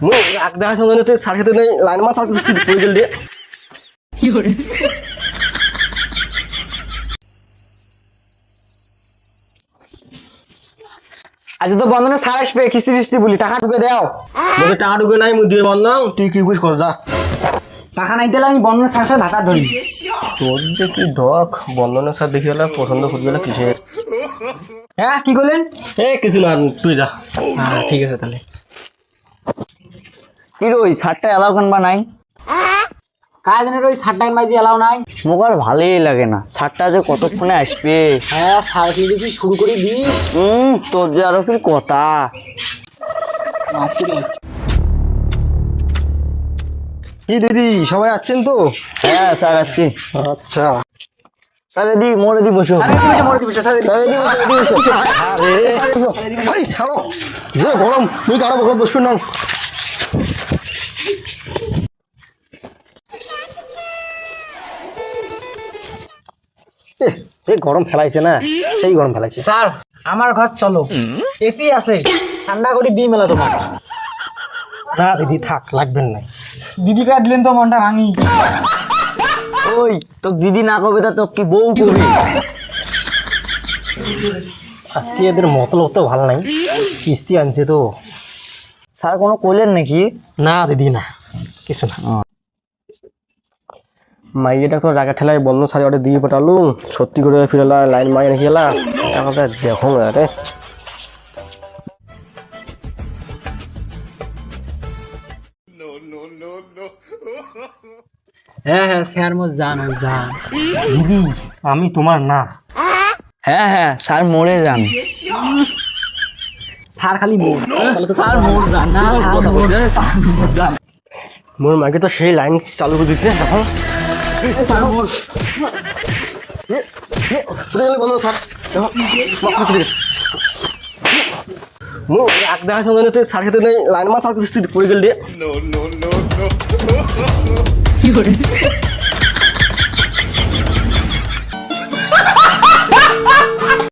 সার আজ তো বন্ধনে সার আসবে, কিস্তি টিস্তি বলি, টাকা ঢুকে দাও। মোকে টাকা ঢুকে নাই, মুই দিয়ে বন্ধ, তুই কি বুঝ কর, যা। টাকা নাই দিলে আমি বন্ধনের সার সাথে ভাতা ধরি। তোর যে কি ডক বন্ধনের সাথে দেখি গেলে পছন্দ কিসের? হ্যাঁ কি করলেন? এ, কিছু না, তুই যা। ঠিক আছে তাহলে। কি রই সারটা এলাও কেন বা নাই? কাজ জানে রই সার টাইম বাজি এলাও নাই। মোক আর ভালোই লাগে না। সারটা যে কতক্ষণে আসবে? হ্যাঁ সার কি যদি শুরু করে দিস। হুম তোর যে আরও ফির কথা। কি দিদি সবাই আছেন তো? হ্যাঁ স্যার আছি। আচ্ছা। স্যার এদি মোড় বসো। স্যার এদি বসো বসো। আরে ভাই ছাড়ো। যে গরম। তুই কারও বকত বসবি না। যে গরম ফেলাইছে না সেই গরম ফেলাইছে। স্যার আমার ঘর চলো। এসি আছে। ঠান্ডা করে দিই মেলা তোমার। না দিদি থাক লাগবেন না। দিদি কা দিলেন তো মনটা ভাঙি। ওই তো দিদি না কবে তা তো কি বউ কবে? আজকে এদের মতলব তো ভালো নাই। কিস্তি আনছে তো। স্যার কোনো কইলেন নাকি? না দিদি না কিছু না। মাইয়েটা তো রাগা ঠেলায় বন্ধ সারি ওটা দিয়ে পাঠালু। সত্যি করে ফিরলা লাইন মাই রেখে গেলা এখন দেখো না রে। হ্যাঁ হ্যাঁ স্যার মো জান জান। দিদি আমি তোমার না। হ্যাঁ হ্যাঁ স্যার মরে যান স্যার খালি মোর। স্যার মোর যান না। স্যার মোর। মাকে তো সেই লাইন চালু করে স্যার দেখো, বাপ রে, কোথায় গেলে? মোর আগ দেখা সঙ্গে তুই সার খেতে নেই লাইন মাছ আর কিছু পড়ে গেল রে